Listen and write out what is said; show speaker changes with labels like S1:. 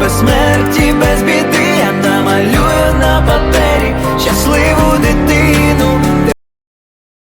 S1: без смерті, без біди.